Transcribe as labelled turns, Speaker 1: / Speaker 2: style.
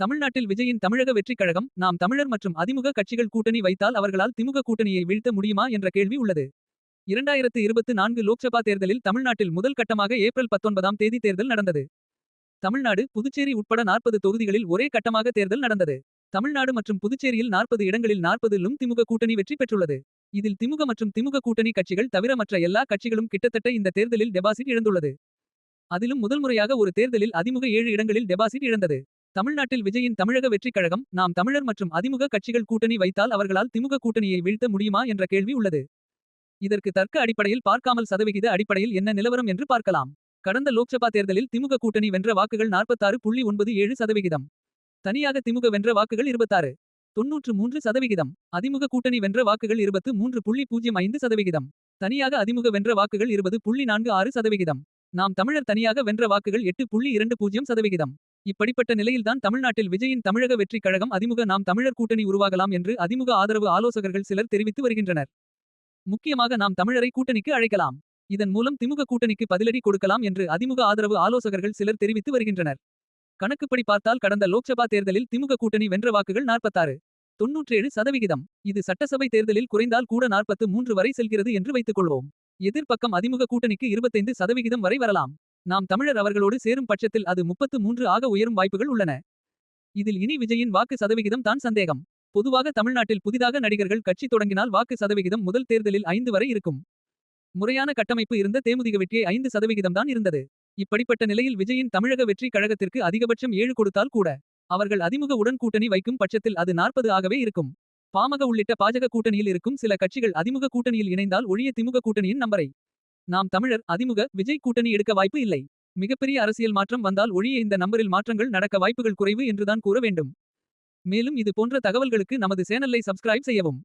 Speaker 1: தமிழ்நாட்டில் விஜயின் தமிழக வெற்றிக் கழகம் நாம் தமிழர் மற்றும் அதிமுக கட்சிகள் கூட்டணி வைத்தால் அவர்களால் திமுக கூட்டணியை வீழ்த்த முடியுமா என்ற கேள்வி உள்ளது. இரண்டாயிரத்து இருபத்து நான்கு லோக்சபா தேர்தலில் தமிழ்நாட்டில் முதல் கட்டமாக ஏப்ரல் பத்தொன்பதாம் தேதி தேர்தல் நடந்தது. தமிழ்நாடு புதுச்சேரி உட்பட நாற்பது தொகுதிகளில் ஒரே கட்டமாக தேர்தல் நடந்தது. தமிழ்நாடு மற்றும் புதுச்சேரியில் நாற்பது இடங்களில் நாற்பதிலும் திமுக கூட்டணி வெற்றி பெற்றுள்ளது. இதில் திமுக மற்றும் திமுக கூட்டணி கட்சிகள் தவிர மற்ற எல்லா கட்சிகளும் கிட்டத்தட்ட இந்த தேர்தலில் டெபாசிட் இழந்துள்ளது. அதிலும் முதல் முறையாக ஒரு தேர்தலில் அதிமுக ஏழு இடங்களில் டெபாசிட் இழந்தது. தமிழ்நாட்டில் விஜயின் தமிழக வெற்றிக் கழகம் நாம் தமிழர் மற்றும் அதிமுக கட்சிகள் கூட்டணி வைத்தால் அவர்களால் திமுக கூட்டணியை வீழ்த்த முடியுமா என்ற கேள்வி உள்ளது. இதற்கு தர்க்க அடிப்படையில் பார்க்காமல் சதவிகித அடிப்படையில் என்ன நிலவரம் என்று பார்க்கலாம். கடந்த லோக்சபா தேர்தலில் திமுக கூட்டணி வென்ற வாக்குகள் நாற்பத்தாறு புள்ளி ஒன்பது ஏழு சதவிகிதம். தனியாக திமுக வென்ற வாக்குகள் இருபத்தாறு. தொன்னூற்று மூன்று சதவிகிதம். அதிமுக கூட்டணி வென்ற வாக்குகள் இருபத்து மூன்று புள்ளி பூஜ்யம் ஐந்து சதவிகிதம். தனியாக அதிமுக வென்ற வாக்குகள் இருபது புள்ளி நான்கு ஆறு சதவிகிதம். நாம் தமிழர் தனியாக வென்ற வாக்குகள் எட்டு புள்ளி இரண்டு பூஜ்யம் சதவிகிதம். இப்படிப்பட்ட நிலையில்தான் தமிழ்நாட்டில் விஜயின் தமிழக வெற்றிக் கழகம் அதிமுக நாம் தமிழர் கூட்டணி உருவாகலாம் என்று அதிமுக ஆதரவு ஆலோசகர்கள் சிலர் தெரிவித்து வருகின்றனர். முக்கியமாக நாம் தமிழரை கூட்டணிக்கு அழைக்கலாம். இதன் மூலம் திமுக கூட்டணிக்கு பதிலடி கொடுக்கலாம் என்று அதிமுக ஆதரவு ஆலோசகர்கள் சிலர் தெரிவித்து வருகின்றனர். கணக்குப்படி பார்த்தால் கடந்த லோக்சபா தேர்தலில் திமுக கூட்டணி வென்ற வாக்குகள் நாற்பத்தாறு. தொன்னூற்றேழு சதவிகிதம். இது சட்டசபை தேர்தலில் குறைந்தால் கூட நாற்பத்து மூன்று வரை செல்கிறது என்று வைத்துக்கொள்வோம். எதிர்ப்பக்கம் அதிமுக கூட்டணிக்கு இருபத்தைந்து சதவிகிதம் வரை வரலாம். நாம் தமிழர் அவர்களோடு சேரும் பட்சத்தில் அது முப்பத்து மூன்று ஆக உயரும் வாய்ப்புகள் உள்ளன. இதில் இனி விஜயின் வாக்கு சதவிகிதம் தான் சந்தேகம். பொதுவாக தமிழ்நாட்டில் புதிதாக நடிகர்கள் கட்சி தொடங்கினால் வாக்கு சதவிகிதம் முதல் தேர்தலில் ஐந்து வரை இருக்கும். முறையான கட்டமைப்பு இருந்த தேமுதிக வெற்றியை ஐந்து சதவிகிதம் தான் இருந்தது. இப்படிப்பட்ட நிலையில் விஜயின் தமிழக வெற்றி கழகத்திற்கு அதிகபட்சம் ஏழு கொடுத்தால் கூட. அவர்கள் அதிமுக உடன் கூட்டணி வைக்கும் பட்சத்தில் அது நாற்பது ஆகவே இருக்கும். பாமக உள்ளிட்ட பாஜக கூட்டணியில் இருக்கும் சில கட்சிகள் அதிமுக கூட்டணியில் இணைந்தால் ஒழிய திமுக கூட்டணியின் நம்பரை. நாம் தமிழர் அதிமுக விஜய் கூட்டணி எடுக்க வாய்ப்பு இல்லை. மிகப்பெரிய அரசியல் மாற்றம் வந்தால் ஒழிய இந்த நம்பரில் மாற்றங்கள் நடக்க வாய்ப்புகள் குறைவு என்றுதான் கூற வேண்டும். மேலும் இது போன்ற தகவல்களுக்கு நமது சேனலை சப்ஸ்கிரைப் செய்யவும்.